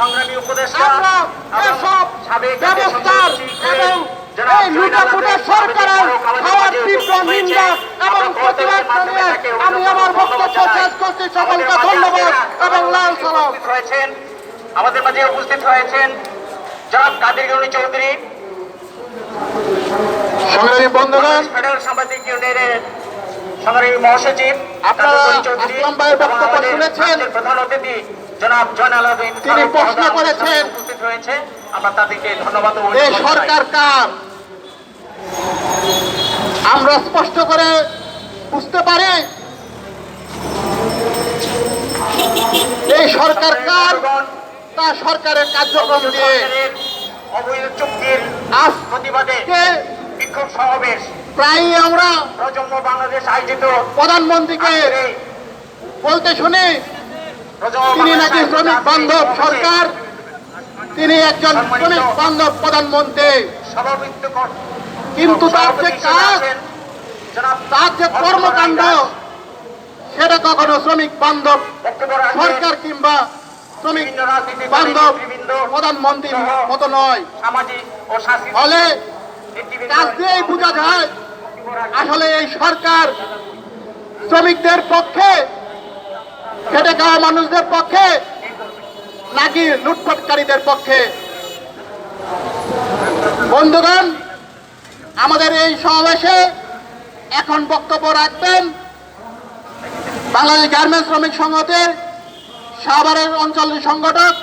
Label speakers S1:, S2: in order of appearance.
S1: সংগ্রামী উপদেষ্টা এবং
S2: এসব
S1: সাবেক জাতীয়
S2: ব্যবস্থার এবং এই লুটাপুটে সরকারের খাওয়ার তীব্র নিন্দা এবং প্রতিবাদ জানিয়ে আমি আমার বক্তব্য শেষ করছি। সকলকে ধন্যবাদ এবং লাল সালাম।
S1: হয়েছেন আমাদের মাঝে উপস্থিত হয়েছেন জনাব কাদের গৌরী চৌধুরী।
S2: সংগ্রামী বন্ধুগণ
S1: ফেডারেল সাংবাদিক ইউনিয়নের সংগ্রামী মহাসচিব
S2: আপনারা
S1: কাদের গৌরী চৌধুরী
S2: আসলাম ভাইয়ের বক্তব্য শুনেছেন।
S1: প্রধান অতিথি জনাব জয়নাল আবেদিন
S2: তিনি প্রশ্ন করেছেন।
S1: উপস্থিত হয়েছে। আমরা তাদেরকে ধন্যবাদ
S2: এই সরকার কার? আমরা স্পষ্ট করে বুঝতে পারি? এই সরকার কার? তা সরকারের কার্যক্রম দিয়ে
S1: অবৈধ চুক্তির
S2: আজ
S1: প্রতিবাদে বিক্ষোভ সমাবেশ।
S2: প্রায়ই আমরা
S1: প্রজন্ম বাংলাদেশ আয়োজিত
S2: প্রধানমন্ত্রীকে বলতে শুনি। তিনি নাকি শ্রমিক বান্ধব সরকার? তিনি একজন শ্রমিক বান্ধব প্রধানমন্ত্রী। কিন্তু তার যে কাজ তার যে কর্মকাণ্ড সেটা কখনো শ্রমিক বান্ধব সরকার কিংবা শ্রমিক বান্ধব প্রধানমন্ত্রীর মতো নয়। ফলে কাজ দিয়েই বোঝা যায় আসলে এই সরকার শ্রমিকদের পক্ষে খেটে খাওয়া মানুষদের পক্ষে, নাকি লুটপাটকারীদের পক্ষে? বন্ধুগণ, আমাদের এই সমাবেশে এখন বক্তব্য রাখবেন বাংলাদেশ গার্মেন্টস শ্রমিক সংগঠনের সাভারের অঞ্চলের সংগঠক